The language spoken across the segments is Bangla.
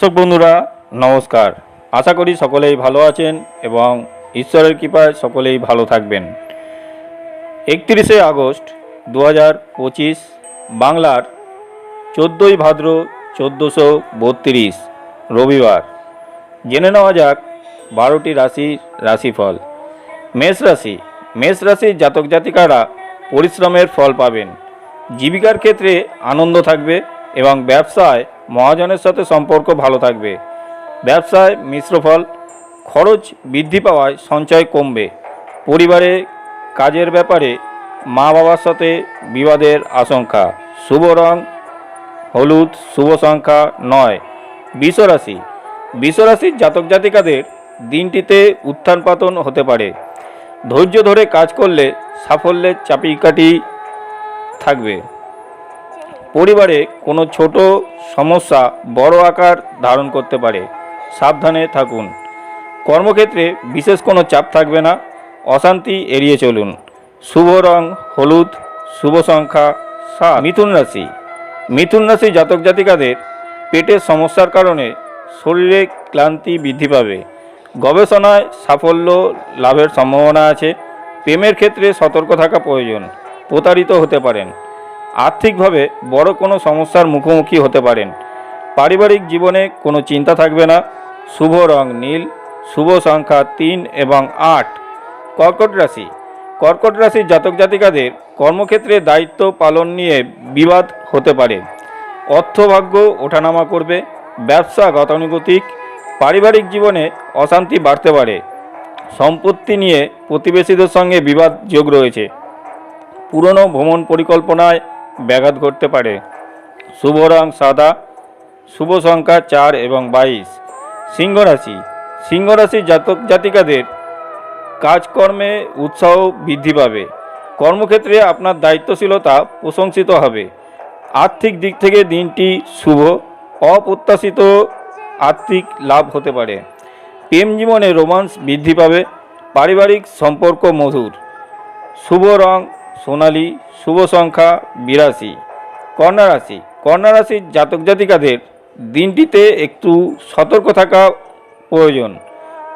দর্শক বন্ধুরা, নমস্কার। আশা করি সকলেই ভালো আছেন এবং ঈশ্বরের কৃপায় সকলেই ভালো থাকবেন। একত্রিশে আগস্ট দু হাজার পঁচিশ, বাংলার চোদ্দোই ভাদ্র চোদ্দোশো বত্রিশ, রবিবার। জেনে নেওয়া যাক বারোটি রাশির রাশিফল। মেষ রাশি। মেষ রাশির জাতক জাতিকারা পরিশ্রমের ফল পাবেন। জীবিকার ক্ষেত্রে আনন্দ থাকবে এবং ব্যবসায় মহাজনের সাথে সম্পর্ক ভালো থাকবে। ব্যবসায় মিশ্র ফল, খরচ বৃদ্ধি পাওয়ায় সঞ্চয় কমবে। পরিবারে কাজের ব্যাপারে মা বাবার সাথে বিবাদের আশঙ্কা। শুভ রং, হলুদ, শুভ সংখ্যা নয়। বিশ্বরাশি। বিশ্বরাশির জাতক জাতিকাদের দিনটিতে উত্থান পাতন হতে পারে। ধৈর্য ধরে কাজ করলে সাফল্যের চাপিকাঠি থাকবে। পরিবারে কোনো ছোট সমস্যা বড় আকার ধারণ করতে পারে। সাবধানে থাকুন। কর্মক্ষেত্রে বিশেষ কোনো চাপ থাকবে না। অশান্তি এড়িয়ে চলুন। শুভ রং, হলুদ, শুভ সংখ্যা সাত। মিথুন রাশি। মিথুন রাশি জাতক জাতিকাদের পেটের সমস্যার কারণে শরীরে ক্লান্তি বৃদ্ধি পাবে। গবেষণায় সাফল্য লাভের সম্ভাবনা আছে। প্রেমের ক্ষেত্রে সতর্ক থাকা প্রয়োজন। প্রতারিত হতে পারেন। আর্থিকভাবে বড় কোনো সমস্যার মুখোমুখি হতে পারেন। পারিবারিক জীবনে কোনো চিন্তা থাকবে না। শুভ রং নীল, শুভ সংখ্যা তিন এবং আট। কর্কট রাশি। কর্কট রাশির জাতক জাতিকাদের কর্মক্ষেত্রে দায়িত্ব পালন নিয়ে বিবাদ হতে পারে। অর্থভাগ্য ওঠানামা করবে, ব্যবসা গতানুগতিক, পারিবারিক জীবনে অশান্তি বাড়তে পারে। সম্পত্তি নিয়ে প্রতিবেশীদের সঙ্গে বিবাদ যোগ রয়েছে। পুরনো ভ্রমণ পরিকল্পনায় ব্যাঘাত ঘটতে পারে। শুভ রং সাদা শুভ সংখ্যা চার এবং বাইশ। সিংহ রাশি সিংহ রাশির জাতক জাতিকাদের কাজকর্মে উৎসাহ বৃদ্ধি পাবে। কর্মক্ষেত্রে আপনার দায়িত্বশীলতা প্রশংসিত হবে। আর্থিক দিক থেকে দিনটি শুভ, অপ্রত্যাশিত আর্থিক লাভ হতে পারে। প্রেম জীবনে রোমান্স বৃদ্ধি পাবে। পারিবারিক সম্পর্ক মধুর। শুভ রং সোনালী, শুভ সংখ্যা বিরাশি। কন্যা রাশি। কন্যা রাশির জাতক জাতিকাদের দিনটিতে একটু সতর্ক থাকা প্রয়োজন।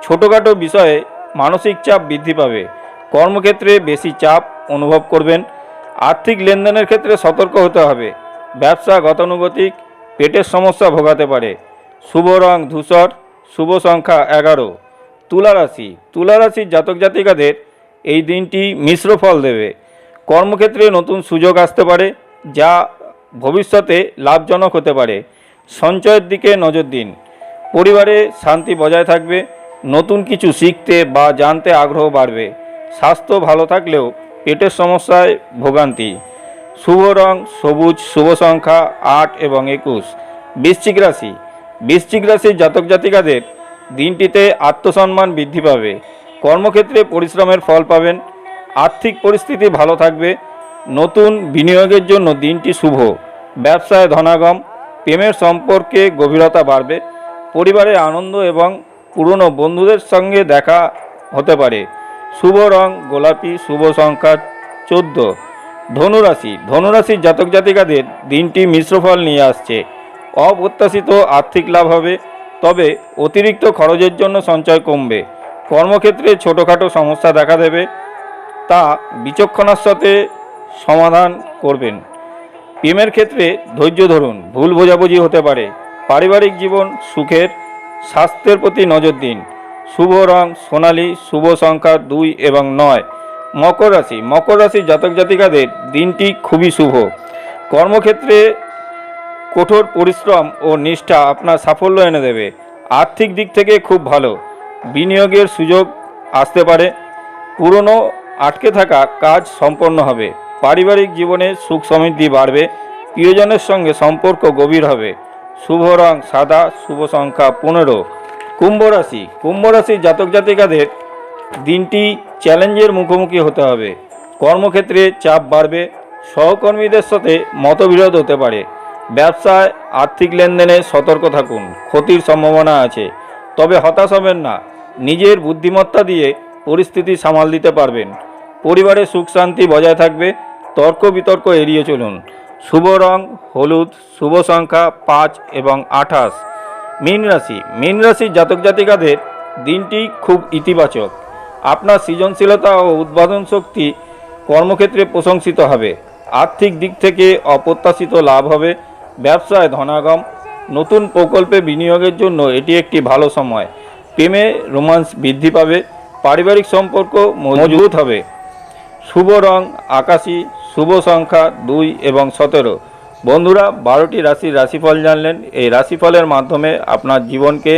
ছোটোখাটো বিষয়ে মানসিক চাপ বৃদ্ধি পাবে। কর্মক্ষেত্রে বেশি চাপ অনুভব করবেন। আর্থিক লেনদেনের ক্ষেত্রে সতর্ক হতে হবে। ব্যবসা গতানুগতিক, পেটের সমস্যা ভোগাতে পারে। শুভ রং ধূসর, শুভ সংখ্যা এগারো। তুলা রাশি। তুলা রাশির জাতক জাতিকাদের এই দিনটি মিশ্র ফল দেবে। কর্মক্ষেত্রে নতুন সুযোগ আসতে পারে, যা ভবিষ্যতে লাভজনক হতে পারে। সঞ্চয়ের দিকে নজর দিন। পরিবারে শান্তি বজায় থাকবে, নতুন কিছু শিখতে বা জানতে আগ্রহ বাড়বে। স্বাস্থ্য ভালো থাকলেও পেটের সমস্যায় ভোগান্তি। শুভ রং, সবুজ, শুভ সংখ্যা, আট এবং একুশ। বৃশ্চিক রাশি। বৃশ্চিক রাশির জাতক জাতিকাদের দিনটিতে আত্মসম্মান বৃদ্ধি পাবে। কর্মক্ষেত্রে পরিশ্রমের ফল পাবেন আর্থিক পরিস্থিতি ভালো থাকবে। নতুন বিনিয়োগের জন্য দিনটি শুভ। ব্যবসায় ধনাগম। প্রেমের সম্পর্কে গভীরতা বাড়বে। পরিবারে আনন্দ এবং পুরনো বন্ধুদের সঙ্গে দেখা হতে পারে। শুভ রং, গোলাপি, শুভ সংখ্যা চোদ্দ। ধনুরাশি। ধনুরাশির জাতক জাতিকাদের দিনটি মিশ্র ফল নিয়ে আসছে। অপ্রত্যাশিত আর্থিক লাভ হবে, তবে অতিরিক্ত খরচের জন্য সঞ্চয় কমবে। কর্মক্ষেত্রে ছোটোখাটো সমস্যা দেখা দেবে। তা বিচক্ষণার সাথে সমাধান করবেন। প্রেমের ক্ষেত্রে ধৈর্য ধরুন, ভুল বোঝাবুঝি হতে পারে। পারিবারিক জীবন সুখের, স্বাস্থ্যের প্রতি নজর দিন। শুভ রং, সোনালী, শুভ সংখ্যা দুই এবং নয়। মকর রাশি, মকর রাশির জাতক জাতিকাদের দিনটি খুবই শুভ। কর্মক্ষেত্রে কঠোর পরিশ্রম ও নিষ্ঠা আপনার সাফল্য এনে দেবে। আর্থিক দিক থেকে খুব ভালো। বিনিয়োগের সুযোগ আসতে পারে। পুরনো আটকে থাকা কাজ সম্পন্ন হবে। পারিবারিক জীবনে সুখ সমৃদ্ধি বাড়বে, প্রিয়জনের সঙ্গে সম্পর্ক গভীর হবে। শুভ রং সাদা, শুভ সংখ্যা পনেরো। কুম্ভ রাশি। কুম্ভ রাশির জাতক জাতিকাদের দিনটি চ্যালেঞ্জের মুখোমুখি হতে হবে। কর্মক্ষেত্রে চাপ বাড়বে, সহকর্মীদের সাথে মতবিরোধ হতে পারে। ব্যবসায়, আর্থিক লেনদেনে সতর্ক থাকুন, ক্ষতির সম্ভাবনা আছে। তবে হতাশ হবেন না। নিজের বুদ্ধিমত্তা দিয়ে পরিস্থিতি সামাল দিতে পারবেন। পরিবারে সুখ শান্তি বজায় থাকবে। তর্ক বিতর্ক এড়িয়ে চলুন। শুভ রং, হলুদ, শুভ সংখ্যা, পাঁচ এবং আঠাশ। মীন রাশি, মীন রাশির জাতক জাতিকাদের দিনটি খুব ইতিবাচক। আপনার সৃজনশীলতা ও উদ্ভাবন শক্তি কর্মক্ষেত্রে প্রশংসিত হবে। আর্থিক দিক থেকে অপ্রত্যাশিত লাভ হবে। ব্যবসায় ধনাগম। নতুন প্রকল্পে বিনিয়োগের জন্য এটি একটি ভালো সময়। প্রেমে রোমান্স বৃদ্ধি পাবে। পারিবারিক সম্পর্ক মজবুত হবে। শুভ রং, আকাশী, শুভ সংখ্যা দুই এবং সতেরো। বন্ধুরা, বারোটি রাশির রাশিফল জানলেন। এই রাশিফলের মাধ্যমে আপনার জীবনকে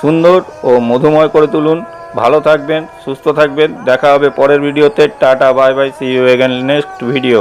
সুন্দর ও মধুময় করে তুলুন। ভালো থাকবেন, সুস্থ থাকবেন। দেখা হবে পরের ভিডিওতে। Tata, bye bye see you again next video